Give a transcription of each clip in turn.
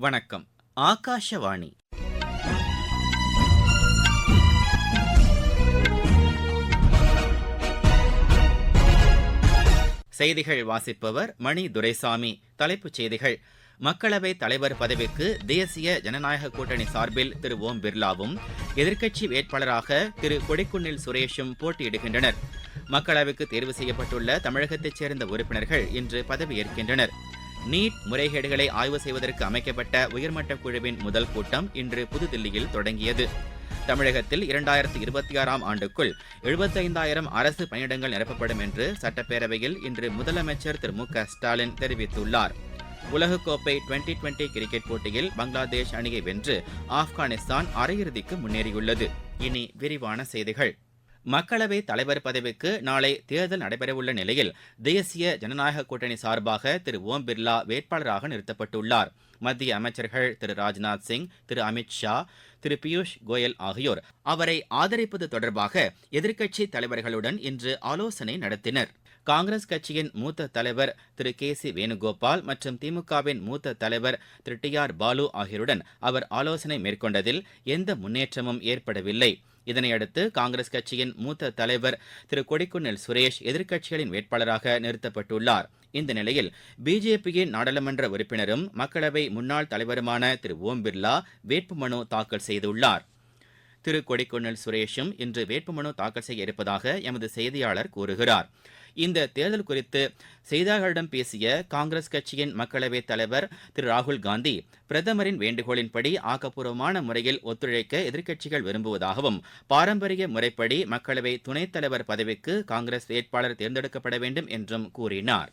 வணக்கம். ஆகாஷவாணி. செய்திகள் வாசிப்பவர் மணி துரைசாமி. தலைப்புச் செய்திகள். மக்களவைத் தலைவர் பதவிக்கு தேசிய ஜனநாயக கூட்டணி சார்பில் திரு ஓம் பிர்லாவும் எதிர்க்கட்சி வேட்பாளராக திரு கொடிக்குன்னில் சுரேஷும் போட்டியிடுகின்றனர். மக்களவைக்கு தேர்வு செய்யப்பட்டுள்ள தமிழகத்தைச் சேர்ந்த உறுப்பினர்கள் இன்று பதவியேற்கின்றனர் நீட் முறைகேடுகளை ஆய்வு செய்வதற்கு அமைக்கப்பட்ட உயர்மட்ட குழுவின் முதல் கூட்டம் இன்று புதுதில்லியில் தொடங்கியது. தமிழகத்தில் இரண்டாயிரத்தி இருபத்தி ஆறாம் ஆண்டுக்குள் எழுபத்தைந்தாயிரம் அரசு பணியிடங்கள் நிரப்பப்படும் என்று சட்டப்பேரவையில் இன்று முதலமைச்சர் திரு மு க ஸ்டாலின் தெரிவித்துள்ளார். உலகக்கோப்பை டுவெண்டி டுவெண்டி கிரிக்கெட் போட்டியில் பங்களாதேஷ் அணியை வென்று ஆப்கானிஸ்தான் அரையிறுதிக்கு முன்னேறியுள்ளது. இனி விரிவான செய்திகள். மக்களவை தலைவர் பதவிக்கு நாளை தேர்தல் நடைபெறவுள்ள நிலையில் தேசிய ஜனநாயக கூட்டணி சார்பாக திரு ஓம் பிர்லா வேட்பாளராக நிறுத்தப்பட்டுள்ளார். மத்திய அமைச்சர்கள் திரு ராஜ்நாத் சிங் திரு அமித் ஷா திரு பியூஷ் கோயல் ஆகியோர் அவரை ஆதரிப்பது தொடர்பாக எதிர்க்கட்சி தலைவர்களுடன் இன்று ஆலோசனை நடத்தினர். காங்கிரஸ் கட்சியின் மூத்த தலைவர் திரு கே சி வேணுகோபால் மற்றும் திமுகவின் மூத்த தலைவர் திரு டி ஆர் பாலு ஆகியோருடன் அவர் ஆலோசனை மேற்கொண்டதில் எந்த முன்னேற்றமும் ஏற்படவில்லை. இதனையடுத்து காங்கிரஸ் கட்சியின் மூத்த தலைவர் திரு கொடிக்குன்னில் சுரேஷ் எதிர்க்கட்சிகளின் வேட்பாளராக நிறுத்தப்பட்டுள்ளார். இந்த நிலையில் பிஜேபியின் நாடாளுமன்ற உறுப்பினரும் மக்களவை முன்னாள் தலைவருமான திரு ஓம் பிர்லா வேட்புமனு தாக்கல் செய்துள்ளார். திரு கொடிக்குன்னில் சுரேஷும் இன்று வேட்புமனு தாக்கல் செய்ய இருப்பதாக எமது செய்தியாளர் கூறுகிறார். இந்த தேர்தல் குறித்து செய்தியாளர்களிடம் பேசிய காங்கிரஸ் கட்சியின் மக்களவைத் தலைவர் திரு ராகுல் காந்தி பிரதமரின் வேண்டுகோளின்படி ஆக்கப்பூர்வமான முறையில் ஒத்துழைக்க எதிர்க்கட்சிகள் விரும்புவதாகவும் பாரம்பரிய முறைப்படி மக்களவை துணைத் தலைவர் பதவிக்கு காங்கிரஸ் வேட்பாளர் தேர்ந்தெடுக்கப்பட வேண்டும் என்றும் கூறினார்.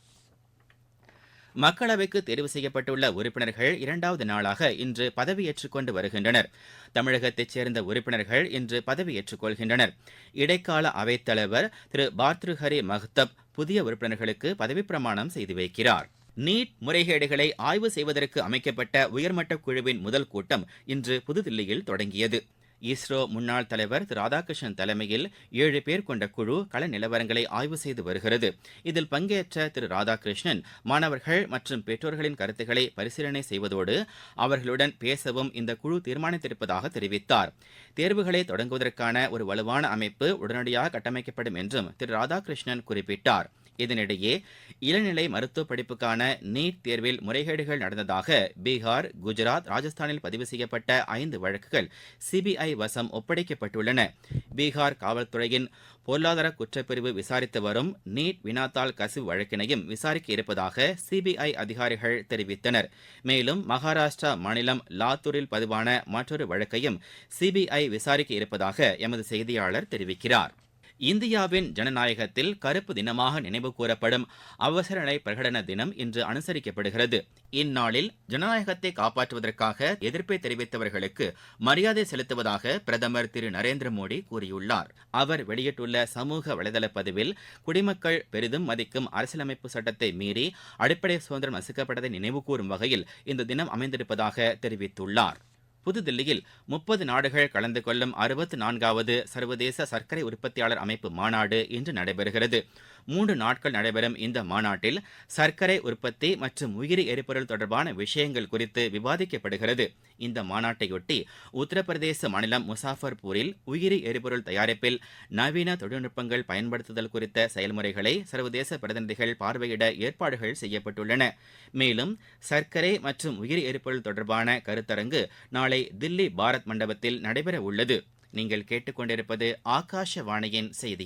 மக்களவைக்கு தேர்வு செய்யப்பட்டுள்ள உறுப்பினர்கள் இரண்டாவது நாளாக இன்று பதவியேற்றுக் கொண்டு வருகின்றனர். தமிழகத்தைச் சேர்ந்த உறுப்பினர்கள் இன்று பதவியேற்றுக் கொள்கின்றனர். இடைக்கால அவைத்தலைவர் திரு பார்த்ருஹரி மஹ்தப் புதிய உறுப்பினர்களுக்கு பதவிப்பிரமாணம் செய்து வைக்கிறார். நீட் முறைகேடுகளை ஆய்வு செய்வதற்கு அமைக்கப்பட்ட உயர்மட்ட குழுவின் முதல் கூட்டம் இன்று புதுதில்லியில் தொடங்கியது. இஸ்ரோ முன்னாள் தலைவர் திரு ராதாகிருஷ்ணன் தலைமையில் ஏழு பேர் கொண்ட குழு கள நிலவரங்களை ஆய்வு செய்து வருகிறது. இதில் பங்கேற்ற திரு ராதாகிருஷ்ணன் மாணவர்கள் மற்றும் பெற்றோர்களின் கருத்துக்களை பரிசீலனை செய்வதோடு அவர்களுடன் பேசவும் இந்த குழு தீர்மானித்திருப்பதாக தெரிவித்தார். தேர்வுகளை தொடங்குவதற்கான ஒரு வலுவான அமைப்பு உடனடியாக கட்டமைக்கப்படும் என்றும் திரு ராதாகிருஷ்ணன் குறிப்பிட்டார். இதனிடையே இளநிலை மருத்துவ படிப்புக்கான நீட் தேர்வில் முறைகேடுகள் நடந்ததாக பீகார் குஜராத் ராஜஸ்தானில் பதிவு செய்யப்பட்ட ஐந்து வழக்குகள் சிபிஐ வசம் ஒப்படைக்கப்பட்டுள்ளன. பீகார் காவல்துறையின் பொருளாதார குற்றப்பிரிவு விசாரித்து வரும் நீட் வினாத்தாள் கசிவு வழக்கினையும் விசாரிக்க இருப்பதாக சிபிஐ அதிகாரிகள் தெரிவித்தனர். மேலும் மகாராஷ்டிரா மாநிலம் லாத்தூரில் பதிவான மற்றொரு வழக்கையும் சிபிஐ விசாரிக்க இருப்பதாக எமது செய்தியாளர் தெரிவிக்கிறார். இந்தியாவின் ஜனநாயகத்தில் கருப்பு தினமாக நினைவு கூறப்படும் அவசர நிலை பிரகடன தினம் இன்று அனுசரிக்கப்படுகிறது. இந்நாளில் ஜனநாயகத்தை காப்பாற்றுவதற்காக எதிர்ப்பை தெரிவித்தவர்களுக்கு மரியாதை செலுத்துவதாக பிரதமர் திரு நரேந்திர மோடி கூறியுள்ளார். அவர் வெளியிட்டுள்ள சமூக வலைதள பதிவில் குடிமக்கள் பெரிதும் மதிக்கும் அரசியலமைப்பு சட்டத்தை மீறி அடிப்படை சுதந்திரம் நசுக்கப்பட்டதை நினைவுகூரும் வகையில் இந்த தினம் அமைந்திருப்பதாக தெரிவித்துள்ளார். புதுதில்லியில் முப்பது நாடுகள் கலந்து கொள்ளும் அறுபத்து நான்காவது சர்வதேச சர்க்கரை உற்பத்தியாளர் அமைப்பு மாநாடு இன்று நடைபெறுகிறது. மூன்று நாட்கள் நடைபெறும் இந்த மாநாட்டில் சர்க்கரை உற்பத்தி மற்றும் உயிரி எரிபொருள் தொடர்பான விஷயங்கள் குறித்து விவாதிக்கப்படுகிறது. இந்த மாநாட்டையொட்டி உத்தரப்பிரதேச மாநிலம் முசாஃபர்பூரில் உயிரி எரிபொருள் தயாரிப்பில் நவீன தொழில்நுட்பங்கள் பயன்படுத்துதல் குறித்த செயல்முறைகளை சர்வதேச பிரதிநிதிகள் பார்வையிட ஏற்பாடுகள் செய்யப்பட்டுள்ளன. மேலும் சர்க்கரை மற்றும் உயிரி எரிபொருள் தொடர்பான கருத்தரங்கு நாளை தில்லி பாரத் மண்டபத்தில் நடைபெற உள்ளது நீங்கள் கேட்டுக்கொண்டிருப்பது ஆகாஷவாணியின் செய்தி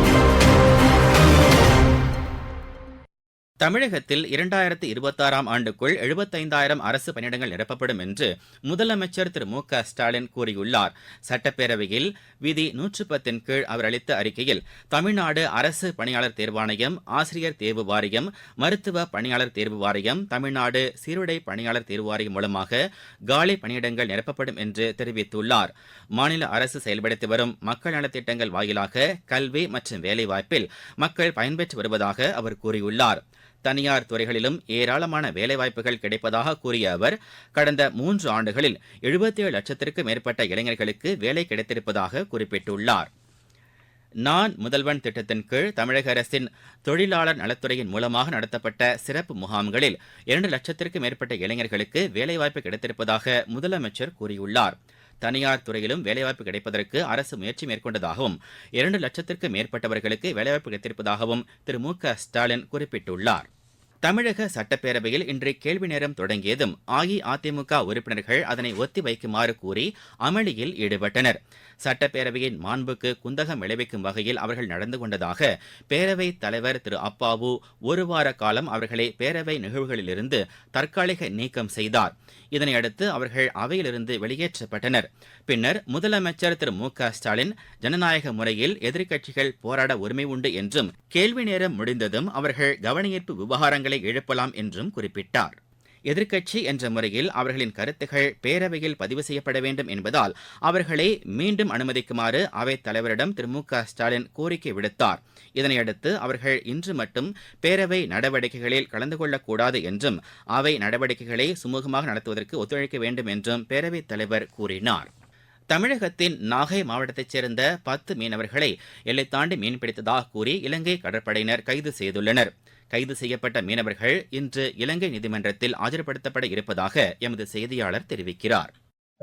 தமிழகத்தில் இரண்டாயிரத்து இருபத்தாறாம் ஆண்டுக்குள் எழுபத்தைந்தாயிரம் அரசு பணியிடங்கள் நிரப்பப்படும் என்று முதலமைச்சர் திரு மு க ஸ்டாலின் கூறியுள்ளார். சட்டப்பேரவையில் விதி நூற்று பத்தின் கீழ் அவர் அளித்த அறிக்கையில் தமிழ்நாடு அரசு பணியாளர் தேர்வாணையம் ஆசிரியர் தேர்வு வாரியம் மருத்துவ பணியாளர் தேர்வு வாரியம் தமிழ்நாடு சீருடை பணியாளர் தேர்வு வாரியம் மூலமாக காலி பணியிடங்கள் நிரப்பப்படும் என்று தெரிவித்துள்ளார். மாநில அரசு செயல்படுத்தி வரும் மக்கள் நலத்திட்டங்கள் வாயிலாக கல்வி மற்றும் வேலைவாய்ப்பில் மக்கள் பயன்பெற்று வருவதாக அவர் கூறியுள்ளார். தனியார் துறைகளிலும் ஏராளமான வேலைவாய்ப்புகள் கிடைப்பதாக கூறிய அவர் கடந்த மூன்று ஆண்டுகளில் எழுபத்தேழு லட்சத்திற்கும் மேற்பட்ட இளைஞர்களுக்கு வேலை கிடைத்திருப்பதாக குறிப்பிட்டுள்ளார். நான் முதல்வன் திட்டத்தின் கீழ் தமிழக அரசின் தொழிலாளர் நலத்துறையின் மூலமாக நடத்தப்பட்ட சிறப்பு முகாம்களில் இரண்டு லட்சத்திற்கும் மேற்பட்ட இளைஞர்களுக்கு வேலைவாய்ப்பு கிடைத்திருப்பதாக முதலமைச்சர் கூறியுள்ளார். தனியார் துறையிலும் வேலைவாய்ப்பு கிடைப்பதற்கு அரசு முயற்சி மேற்கொண்டதாகவும் இரண்டு லட்சத்திற்கு மேற்பட்டவர்களுக்கு வேலைவாய்ப்பு கிடைத்திருப்பதாகவும் திரு மு க ஸ்டாலின் குறிப்பிட்டுள்ளார். தமிழக சட்டப்பேரவையில் இன்று கேள்வி நேரம் தொடங்கியதும் அஇஅதிமுக உறுப்பினர்கள் அதனை ஒத்தி வைக்குமாறு கூறி அமளியில் ஈடுபட்டனர். சட்டப்பேரவையின் மாண்புக்கு குந்தகம் விளைவிக்கும் வகையில் அவர்கள் நடந்து கொண்டதாக பேரவைத் தலைவர் திரு அப்பாவு ஒரு வார காலம் அவர்களை பேரவை நிகழ்வுகளிலிருந்து தற்காலிக நீக்கம் செய்தார். இதனையடுத்து அவர்கள் அவையிலிருந்து வெளியேற்றப்பட்டனர். பின்னர் முதலமைச்சர் திரு மு க ஸ்டாலின் ஜனநாயக முறையில் எதிர்க்கட்சிகள் போராட உரிமை உண்டு என்றும் கேள்வி நேரம் முடிந்ததும் அவர்கள் கவனஈர்ப்பு விவகாரங்கள் எழுப்பலாம் என்றும் குறிப்பிட்டார். எதிர்க்கட்சி என்ற முறையில் அவர்களின் கருத்துகள் பேரவையில் பதிவு செய்யப்பட வேண்டும் என்பதால் அவர்களை மீண்டும் அனுமதிக்குமாறு அவைத் தலைவரிடம் திரு மு க ஸ்டாலின் கோரிக்கை விடுத்தார். இதனையடுத்து அவர்கள் இன்று மட்டும் பேரவை நடவடிக்கைகளில் கலந்து கொள்ளக்கூடாது என்றும் அவை நடவடிக்கைகளை சுமூகமாக நடத்துவதற்கு ஒத்துழைக்க வேண்டும் என்றும் பேரவைத் தலைவர் கூறினார். தமிழகத்தின் நாகை மாவட்டத்தைச் சேர்ந்த பத்து மீனவர்களை எல்லை தாண்டி மீன்பிடித்ததாக கூறி இலங்கை கடற்படையினர் கைது செய்துள்ளனர். கைது செய்யப்பட்ட மீனவர்கள் இன்று இலங்கை நீதிமன்றத்தில் ஆஜர்படுத்தப்பட இருப்பதாக எமது செய்தியாளர் தெரிவிக்கிறார்.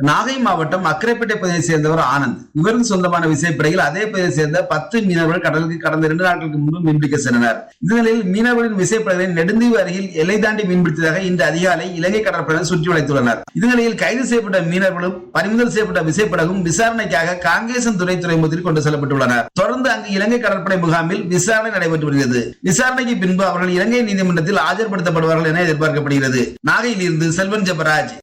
நாகை மாவட்டம் அக்கரைப்பேட்டை பகுதியை சேர்ந்தவர் ஆனந்த். இவருக்கு சொந்தமான விசைப்படையில் அதே பகுதியை சேர்ந்த பத்து மீனவர்கள் கடலுக்கு கடந்த இரண்டு நாட்களுக்கு முன்பு மீன்பிடிக்க சென்றனர். இந்த நிலையில் மீனவர்களின் விசைப்படைகளின் நெடுந்தீவு அருகில் எல்லை தாண்டி மீன்பிடித்ததாக இன்று அதிகாலை இலங்கை கடற்படையினர் சுற்றி வளைத்துள்ளனர். இந்த நிலையில் கைது செய்யப்பட்ட மீனவர்களும் பறிமுதல் செய்யப்பட்ட விசைப்படகும் விசாரணைக்காக காங்கேசன் துறை துறைமுகத்தில் கொண்டு செல்லப்பட்டுள்ளனர். தொடர்ந்து அங்கு இலங்கை கடற்படை முகாமில் விசாரணை நடைபெற்று வருகிறது. விசாரணைக்கு பின்பு அவர்கள் இலங்கை நீதிமன்றத்தில் ஆஜர்படுத்தப்படுவார்கள் என எதிர்பார்க்கப்படுகிறது. நாகையில் இருந்து செல்வன் ஜெபராஜ்.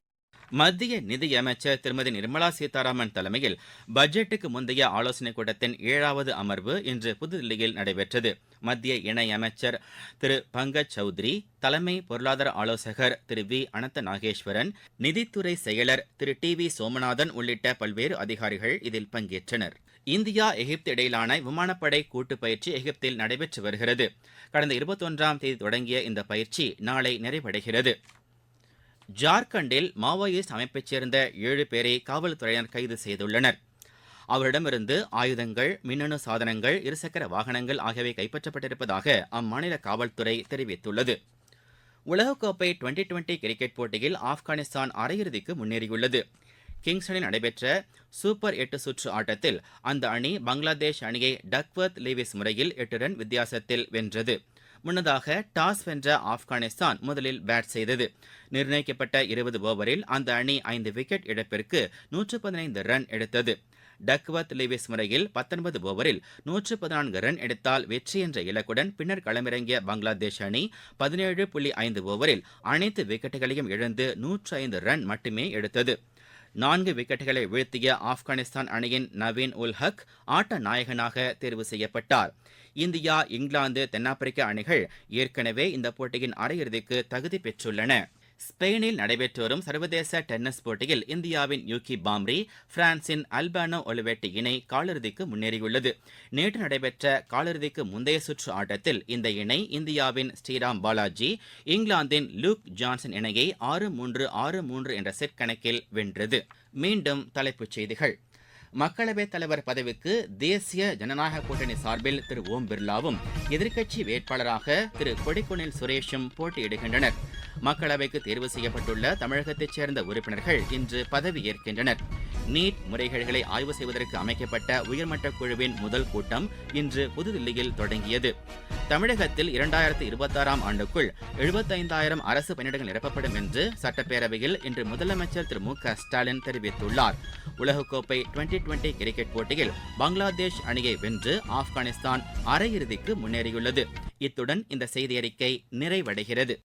மத்திய நிதியமைச்சர் திருமதி நிர்மலா சீதாராமன் தலைமையில் பட்ஜெட்டுக்கு முந்தைய ஆலோசனைக் கூட்டத்தின் ஏழாவது அமர்வு இன்று புதுதில்லியில் நடைபெற்றது. மத்திய இணை அமைச்சர் திரு பங்கஜ் சௌத்ரி தலைமை பொருளாதார ஆலோசகர் திரு வி. அனந்த நாகேஸ்வரன் நிதித்துறை செயலர் திரு டி. வி. சோமநாதன் உள்ளிட்ட பல்வேறு அதிகாரிகள் இதில் பங்கேற்றனர். இந்தியா எகிப்து இடையிலான விமானப்படை கூட்டு பயிற்சி எகிப்தில் நடைபெற்று வருகிறது. கடந்த இருபத்தொன்றாம் தேதி தொடங்கிய இந்த பயிற்சி நாளை நிறைவடைகிறது. ஜார்க்கண்டில் மாவோயிஸ்ட் அமைப்பைச் சேர்ந்த ஏழு பேரை காவல்துறையினர் கைது செய்துள்ளனர். அவரிடமிருந்து ஆயுதங்கள் மின்னணு சாதனங்கள் இருசக்கர வாகனங்கள் ஆகியவை கைப்பற்றப்பட்டிருப்பதாக அம்மாநில காவல்துறை தெரிவித்துள்ளது. உலகக்கோப்பை டுவெண்டி டுவெண்டி கிரிக்கெட் போட்டியில் ஆப்கானிஸ்தான் அரையிறுதிக்கு முன்னேறியுள்ளது. கிங்ஸ்டனில் நடைபெற்ற சூப்பர் எட்டு சுற்று ஆட்டத்தில் அந்த அணி பங்களாதேஷ் அணியை டக்வர்த் லீவிஸ் முறையில் எட்டு ரன் வித்தியாசத்தில் வென்றது. முன்னதாக டாஸ் வென்ற ஆப்கானிஸ்தான் முதலில் பேட் செய்தது. நிர்ணயிக்கப்பட்ட இருபது ஓவரில் அந்த அணி ஐந்து விக்கெட் இழப்பிற்கு நூற்று பதினைந்து ரன் எடுத்தது. டக்வர்த் லிவிஸ் முறையில் பத்தொன்பது ஓவரில் நூற்று பதினான்கு ரன் எடுத்தால் வெற்றி என்ற இலக்குடன் பின்னர் களமிறங்கிய பங்களாதேஷ் அணி பதினேழு புள்ளி ஐந்து ஓவரில் அனைத்து விக்கெட்டுகளையும் இழந்து நூற்று ஐந்து ரன் மட்டுமே எடுத்தது. நான்கு விக்கெட்டுகளை வீழ்த்திய ஆப்கானிஸ்தான் அணியின் நவீன் உல் ஹக் ஆட்ட நாயகனாக தேர்வு செய்யப்பட்டார். இந்தியா இங்கிலாந்து தென்னாப்பிரிக்க அணிகள் ஏற்கனவே இந்த போட்டியின் அரையிறுதிக்கு தகுதி பெற்றுள்ளன. ஸ்பெயினில் நடைபெற்று வரும் சர்வதேச டென்னிஸ் போட்டியில் இந்தியாவின் யூகி பாம்ரி பிரான்சின் அல்பானோ ஒலிவெட்டி இணை காலிறுதிக்கு முன்னேறியுள்ளது. நேற்று நடைபெற்ற காலிறுதிக்கு முந்தைய சுற்று ஆட்டத்தில் இந்த இணை இந்தியாவின் ஸ்ரீராம் பாலாஜி இங்கிலாந்தின் லூக் ஜான்சன் இணையை ஆறு மூன்று ஆறு மூன்று என்ற செட் கணக்கில் வென்றது. மீண்டும் தலைப்புச் செய்திகள். மக்களவைத் தலைவர் பதவிக்கு தேசிய ஜனநாயக கூட்டணி சார்பில் திரு ஓம் பிர்லாவும் எதிர்க்கட்சி வேட்பாளராக திரு கொடிக்குனில் சுரேஷும் போட்டியிடுகின்றனர். மக்களவைக்கு தேர்வு செய்யப்பட்டுள்ள தமிழகத்தைச் சேர்ந்த உறுப்பினர்கள் இன்று பதவியேற்கின்றனர் நீட் முறைகேடுகளை ஆய்வு செய்வதற்கு அமைக்கப்பட்ட உயர்மட்ட குழுவின் முதல் கூட்டம் இன்று புதுதில்லியில் தொடங்கியது. தமிழகத்தில் இரண்டாயிரத்து இருபத்தாறாம் ஆண்டுக்குள் எழுபத்தைந்தாயிரம் அரசு பணியிடங்கள் நிரப்பப்படும் என்று சட்டப்பேரவையில் இன்று முதலமைச்சர் திரு மு க ஸ்டாலின் தெரிவித்துள்ளார். உலகக்கோப்பை டுவெண்டி டுவெண்டி கிரிக்கெட் போட்டியில் பங்களாதேஷ் அணியை வென்று ஆப்கானிஸ்தான் அரையிறுதிக்கு முன்னேறியுள்ளது. இத்துடன் இந்த செய்தி அறிக்கை நிறைவடைகிறது.